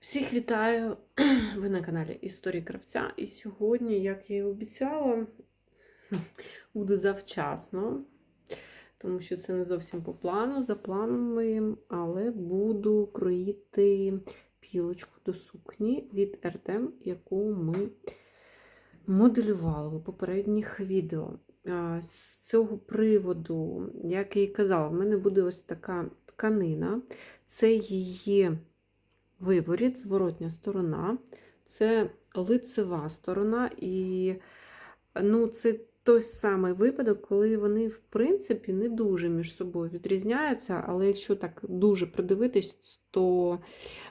Всіх вітаю! Ви на каналі Історії Кравця. І сьогодні, як я і обіцяла, буду завчасно, тому що це не зовсім по плану, за планом моїм, але буду кроїти пілочку до сукні від Артем, яку ми моделювали у попередніх відео. З цього приводу, як я і казала, в мене буде ось така тканина. Це її виворіт, зворотня сторона, це лицева сторона, і ну, це той самий випадок, коли вони, в принципі, не дуже між собою відрізняються, але якщо так дуже придивитись, то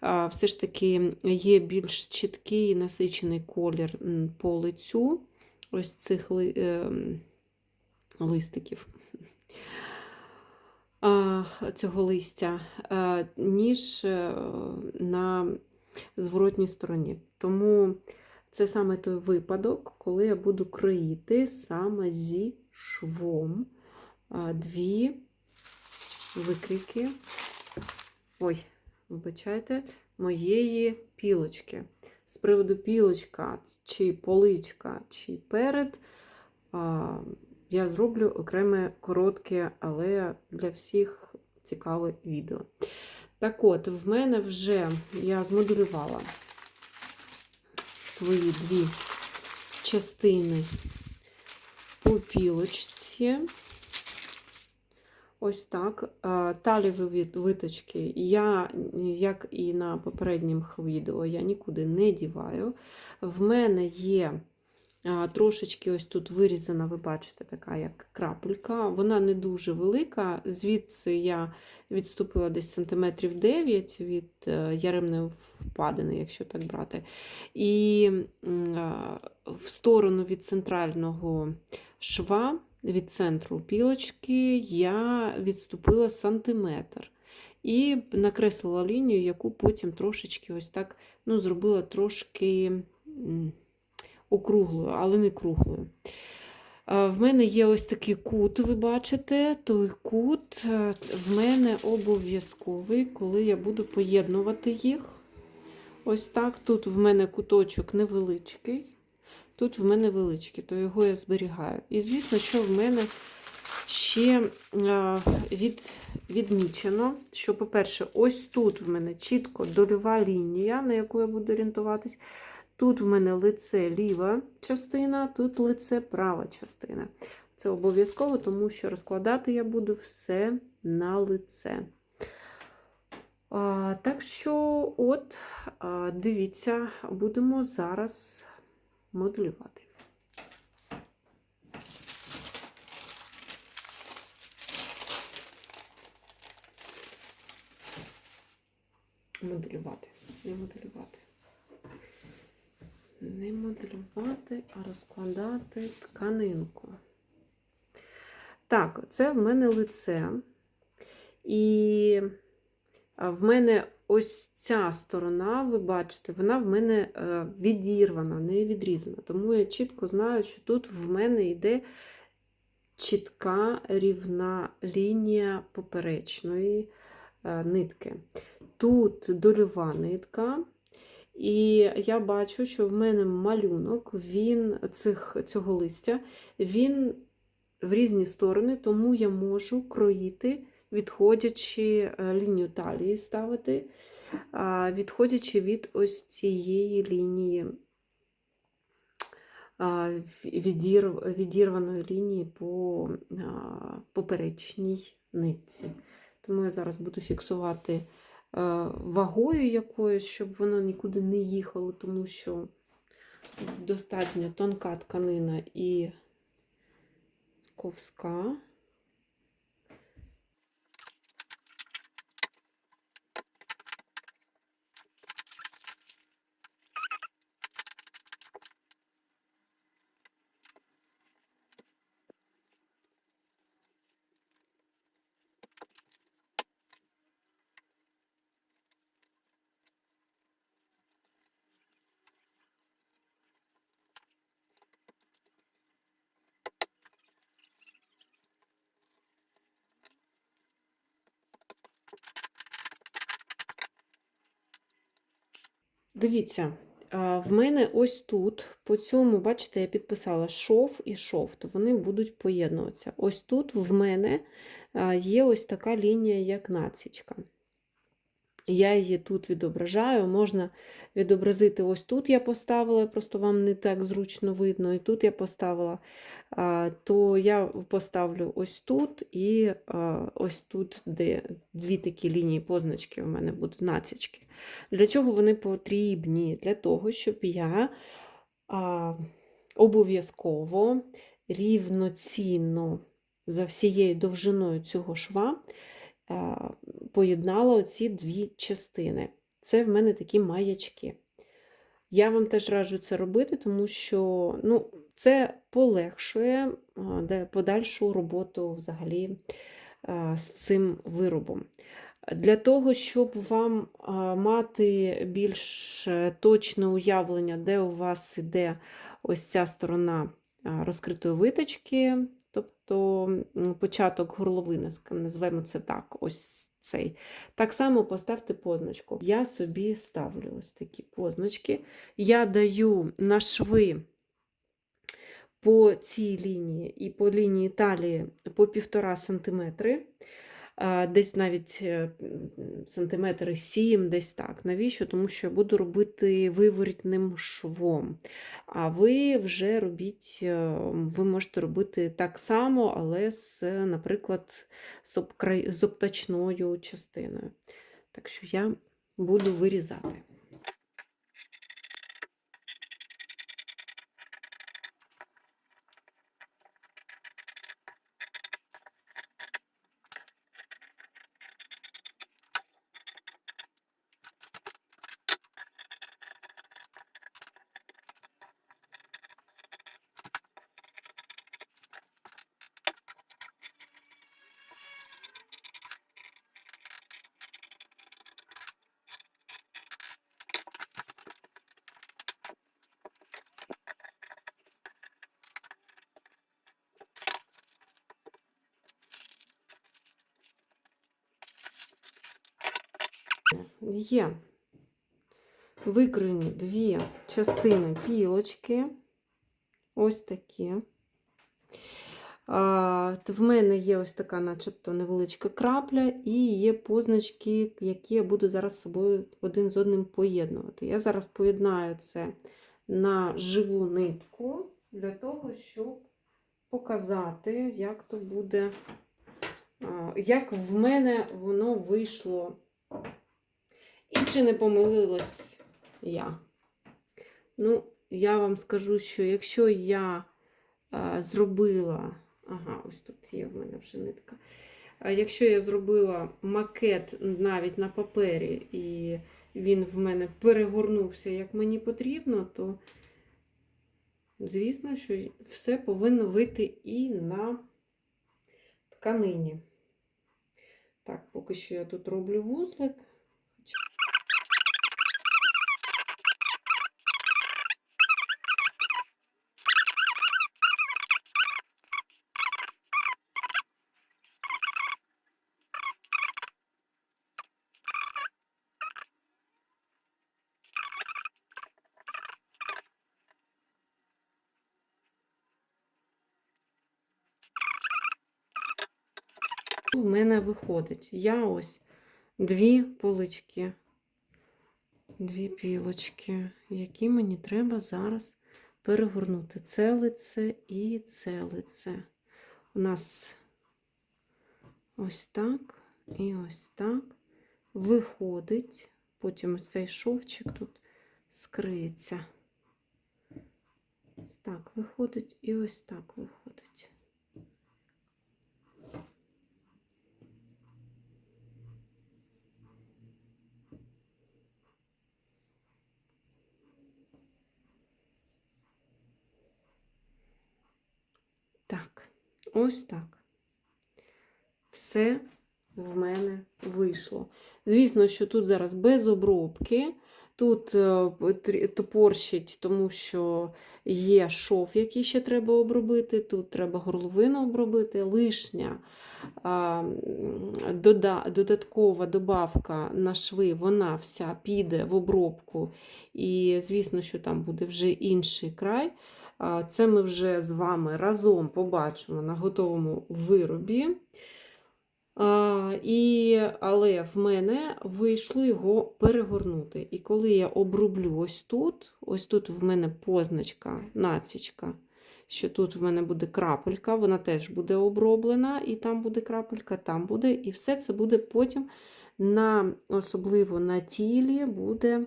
а, все ж таки є більш чіткий насичений колір по лицю ось цих ли, е, листиків цього листя, ніж е, на зворотній стороні. Тому це саме той випадок, коли я буду кроїти саме зі швом дві викрики, ой, вибачайте, моєї пілочки. З приводу пілочка, чи поличка, чи перед. Я зроблю окреме коротке, але для всіх цікаве відео. Так от, в мене вже я змоделювала свої дві частини по пілочці. Ось так. Таліві виточки я, як і на попередніх відео, я нікуди не діваю. В мене є Трошечки ось тут вирізана, ви бачите, така як крапелька. Вона не дуже велика. Звідси я відступила десь сантиметрів 9 від е, яремної впадини, якщо так брати. І в сторону від центрального шва, від центру пілочки, я відступила сантиметр. І накреслила лінію, яку потім трошечки ось так ну, зробила трошки округлою, але не круглою. В мене є ось такий кут, ви бачите, той кут е, в мене обов'язковий, коли я буду поєднувати їх. Ось так. Тут в мене куточок невеличкий, тут в мене величкий, то його я зберігаю. І, звісно, що в мене ще від, відмічено, що, по-перше, ось тут в мене чітко дольова лінія, на яку я буду орієнтуватись. Тут в мене лице ліва частина, тут лице права частина. Це обов'язково, тому що розкладати я буду все на лице. А, Так що, от, а, дивіться, будемо зараз моделювати. Моделювати, не моделювати не моделювати, а розкладати тканинку. Так, це в мене лице. І в мене ось ця сторона, ви бачите, вона в мене е, відірвана, не відрізана. Тому я чітко знаю, що тут в мене йде чітка рівна лінія поперечної е, нитки. Тут дольова нитка. І я бачу, що в мене малюнок він цих, цього листя, він в різні сторони, тому я можу кроїти, відходячи е, лінію талії ставити, відходячи від ось цієї лінії відір, відірваної лінії по поперечній нитці. Тому я зараз буду фіксувати. Е, вагою якоюсь, щоб воно нікуди не їхало, тому що достатньо тонка тканина і ковська. Дивіться, в мене ось тут, по цьому, бачите, я підписала шов і шов, то вони будуть поєднуватися. Ось тут в мене є ось така лінія, як націчка. Я її тут відображаю, можна відобразити ось тут я поставила, просто вам не так зручно видно, і тут я поставила, то я поставлю ось тут і ось тут, де дві такі лінії позначки у мене будуть націчки. Для чого вони потрібні? Для того, щоб я обов'язково рівноцінно за всією довжиною цього шва поєднала ці дві частини. Це в мене такі маячки. Я вам теж раджу це робити, тому що ну, це полегшує подальшу роботу взагалі з цим виробом. Для того, щоб вам мати більш е, точне уявлення, де у вас іде ось ця сторона розкритої виточки, тобто початок горловини, називаємо це так, ось цей. Так само поставте позначку. Я собі ставлю ось такі позначки. Я даю на шви по цій лінії і по лінії талії по 1,5 см. Десь навіть е, сантиметри 7, десь так. Навіщо? Тому що я буду робити виворітним швом. А ви вже робіть, е, ви можете робити так само, але з, наприклад, з обтачною частиною. Так що я буду вирізати. Є викрині дві частини пілочки. Ось такі. В мене є ось така, начебто, невеличка крапля, і є позначки, які я буду зараз собою один з одним поєднувати. Я зараз поєднаю це на живу нитку для того, щоб показати, як то буде, як в мене воно вийшло. І чи не помилилась я? Ну, я вам скажу, що якщо я а, зробила, ага, ось тут є в мене вже нитка. Якщо я зробила макет навіть на папері, і він в мене перегорнувся, як мені потрібно, то, звісно, що все повинно вийти і на тканині. Так, поки що я тут роблю вузлик. У мене виходить. Я ось дві полички, дві пілочки, які мені треба зараз перегорнути. Це лице і це лице. У нас ось так і ось так виходить. Потім цей шовчик тут скриється. Ось так виходить і ось так виходить. Так, ось так. Все в мене вийшло. Звісно, що тут зараз без обробки. Тут е, топорщить, тому що є шов, який ще треба обробити. Тут треба горловину обробити. Лишня а, дода, додаткова добавка на шви, вона вся піде в обробку. І звісно, що там буде вже інший край. Це ми вже з вами разом побачимо на готовому виробі. А, і, але в мене вийшло його перегорнути. І коли я оброблю ось тут, ось тут в мене позначка, націчка, що тут в мене буде крапелька, вона теж буде оброблена, і там буде крапелька, там буде, і все це буде потім, на, особливо на тілі, буде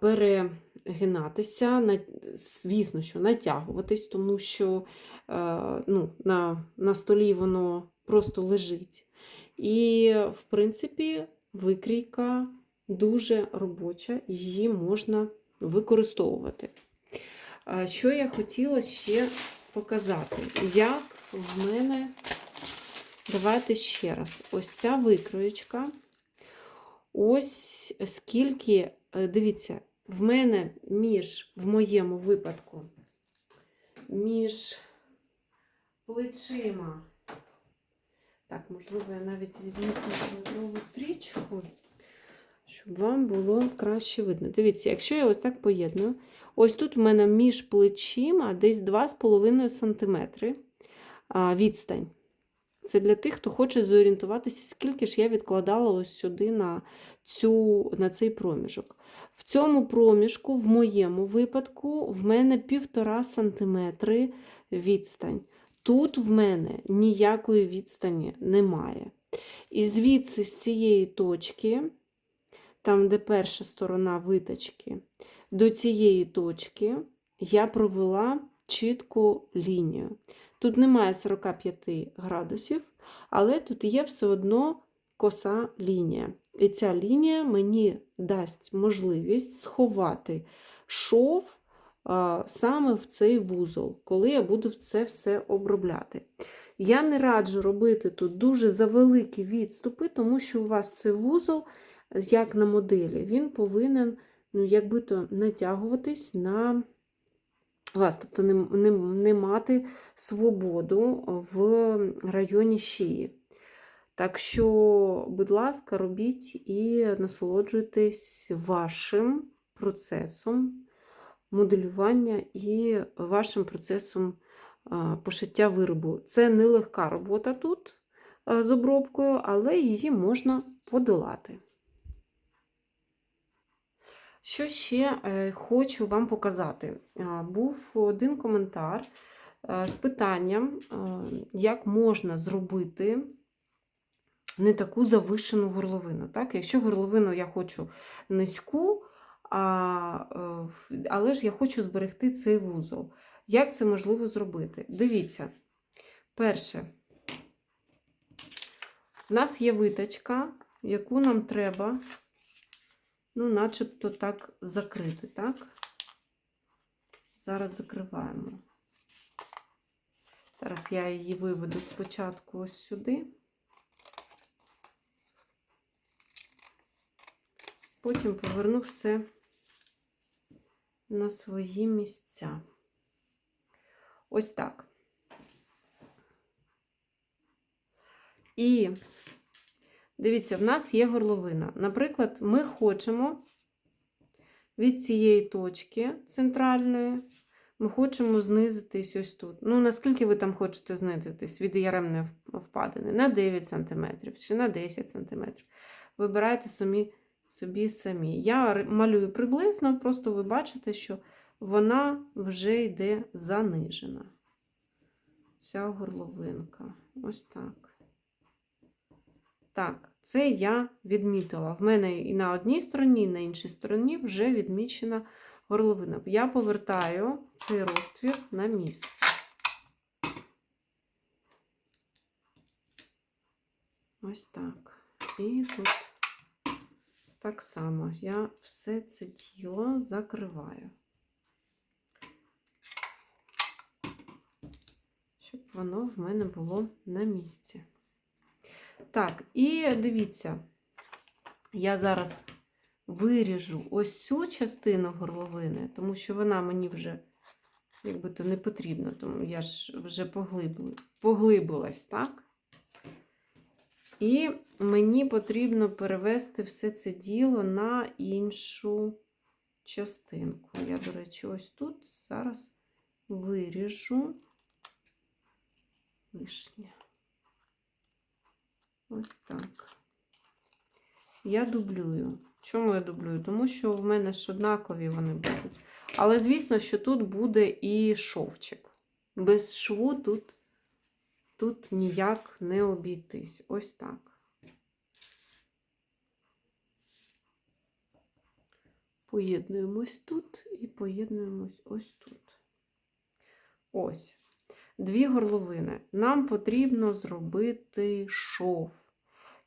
перегинатися, звісно, що натягуватись, тому що е, ну, на, на столі воно просто лежить. І, в принципі, викрійка дуже робоча, її можна використовувати. Що я хотіла ще показати? Як в мене, давайте ще раз, ось ця викроєчка. Ось скільки, е, дивіться, в мене між, в моєму випадку, між плечима. Так, можливо, я навіть візьму цю стрічку, щоб вам було краще видно. Дивіться, якщо я ось так поєдную, ось тут в мене між плечима десь 2,5 см відстань. Це для тих, хто хоче зорієнтуватися, скільки ж я відкладала ось сюди на, цю, на цей проміжок. В цьому проміжку, в моєму випадку, в мене 1,5 см відстань. Тут в мене ніякої відстані немає. І звідси з цієї точки, там, де перша сторона виточки, до цієї точки я провела чітку лінію. Тут немає 45 градусів, але тут є все одно коса лінія. І ця лінія мені дасть можливість сховати шов а, саме в цей вузол, коли я буду це все обробляти. Я не раджу робити тут дуже завеликі відступи, тому що у вас цей вузол, як на моделі, він повинен ну, якби то натягуватись на вас, тобто не, не, не мати свободу в районі шиї. Так що, будь ласка, робіть і насолоджуйтесь вашим процесом моделювання і вашим процесом пошиття виробу. Це нелегка робота тут з обробкою, але її можна подолати. Що ще е, хочу вам показати? Був один коментар е, з питанням, е, як можна зробити не таку завишену горловину. Так? Якщо горловину я хочу низьку, але ж я хочу зберегти цей вузол. Як це можливо зробити? Дивіться, перше, у нас є виточка, яку нам треба, ну, начебто так закрити, так? Зараз закриваємо. Зараз я її виведу спочатку ось сюди. Потім поверну все на свої місця. Ось так. І дивіться, в нас є горловина. Наприклад, ми хочемо від цієї точки центральної, ми хочемо знизитись ось тут. Ну, наскільки ви там хочете знизитись від яремної впадини? На 9 см чи на 10 см. Вибирайте самі, собі самі. Я малюю приблизно, просто ви бачите, що вона вже йде занижена. Ця горловинка. Ось так. Так, це я відмітила. В мене і на одній стороні, і на іншій стороні вже відмічена горловина. Я повертаю цей розтвір на місце. Ось так. І тут так само я все це тіло закриваю. Щоб воно в мене було на місці. Так, і дивіться, я зараз виріжу ось цю частину горловини, тому що вона мені вже якби то не потрібна, тому я ж вже поглибилась, так? І мені потрібно перевести все це діло на іншу частинку. Я, до речі, ось тут зараз виріжу вишня. Ось так. Я дублюю. Чому я дублюю? Тому що в мене ж однакові вони будуть. Але, звісно, що тут буде і шовчик. Без шву тут, тут ніяк не обійтись. Ось так. Поєднуємось тут і поєднуємось ось тут. Ось. Дві горловини. Нам потрібно зробити шов.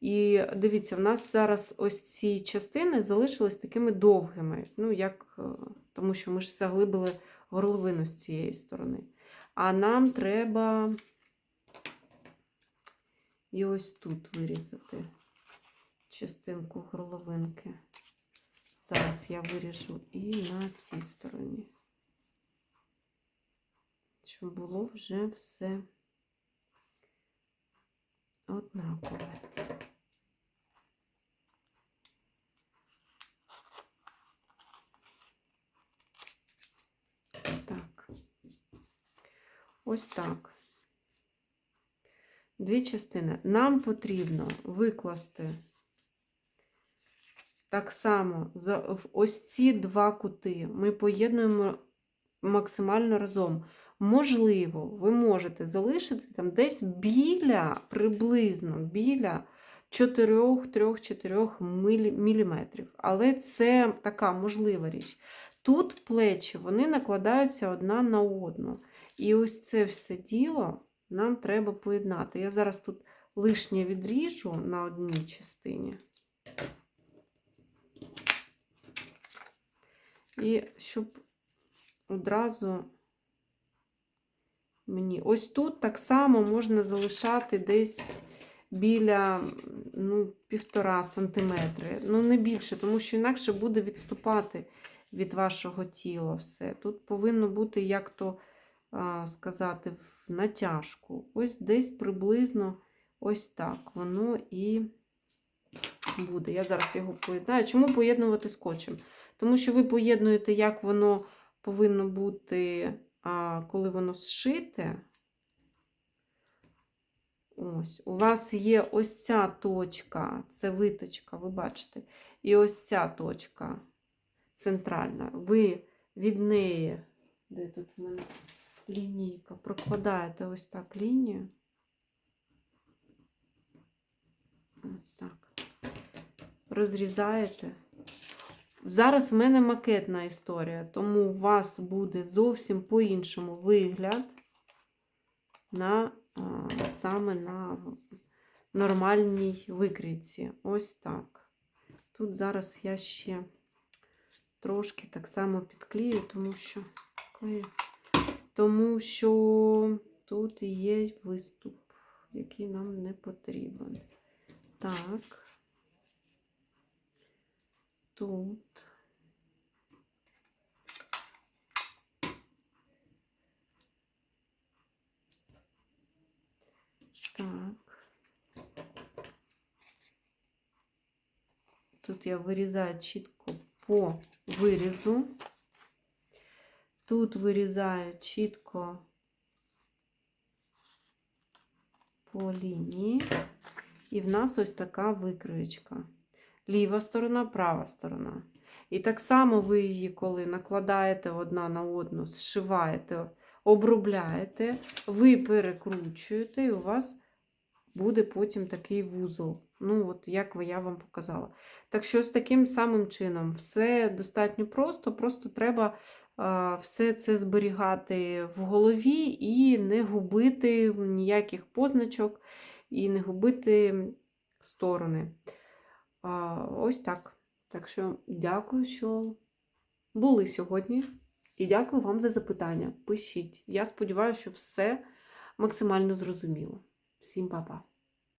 І дивіться, в нас зараз ось ці частини залишились такими довгими, ну, як, е, тому що ми ж заглибили горловину з цієї сторони. А нам треба і ось тут вирізати частинку горловинки. Зараз я виріжу і на цій стороні, щоб було вже все однакове. Так, ось так. Дві частини. Нам потрібно викласти так само ось ці два кути. Ми поєднуємо максимально разом. Можливо, ви можете залишити там десь біля, приблизно біля 4-3-4 мм. Але це така можлива річ. Тут плечі вони накладаються одна на одну. І ось це все діло нам треба поєднати. Я зараз тут лишнє відріжу на одній частині. І щоб одразу мені ось тут так само можна залишати десь біля ну, півтора сантиметри. Ну, не більше, тому що інакше буде відступати від вашого тіла все. Тут повинно бути, як то а, сказати, в натяжку. Ось десь приблизно ось так воно і буде. Я зараз його поєднаю. Чому поєднувати скотчем? Тому що ви поєднуєте, як воно повинно бути, коли воно зшите. Ось, у вас є ось ця точка, це виточка, ви бачите, і ось ця точка центральна. Ви від неї, де тут в мене лінійка, прокладаєте ось так лінію. Ось так. Розрізаєте. Зараз в мене макетна історія, тому у вас буде зовсім по-іншому вигляд на, саме на нормальній викрійці. Ось так. Тут зараз я ще трошки так само підклею, тому що, тому що тут є виступ, який нам не потрібен. Так. Тут. Так. Тут я вирізаю чітко по вирізу. Тут вирізаю чітко по лінії. І в нас ось така викроєчка. Ліва сторона, права сторона. І так само ви її, коли накладаєте одна на одну, зшиваєте, обробляєте, ви перекручуєте, і у вас буде потім такий вузол. Ну, от як я вам показала. Так що, з таким самим чином, все достатньо просто, просто треба все це зберігати в голові і не губити ніяких позначок, і не губити сторони. Ось так. Так що дякую, що були сьогодні. І дякую вам за запитання. Пишіть. Я сподіваюся, що все максимально зрозуміло. Всім па-па!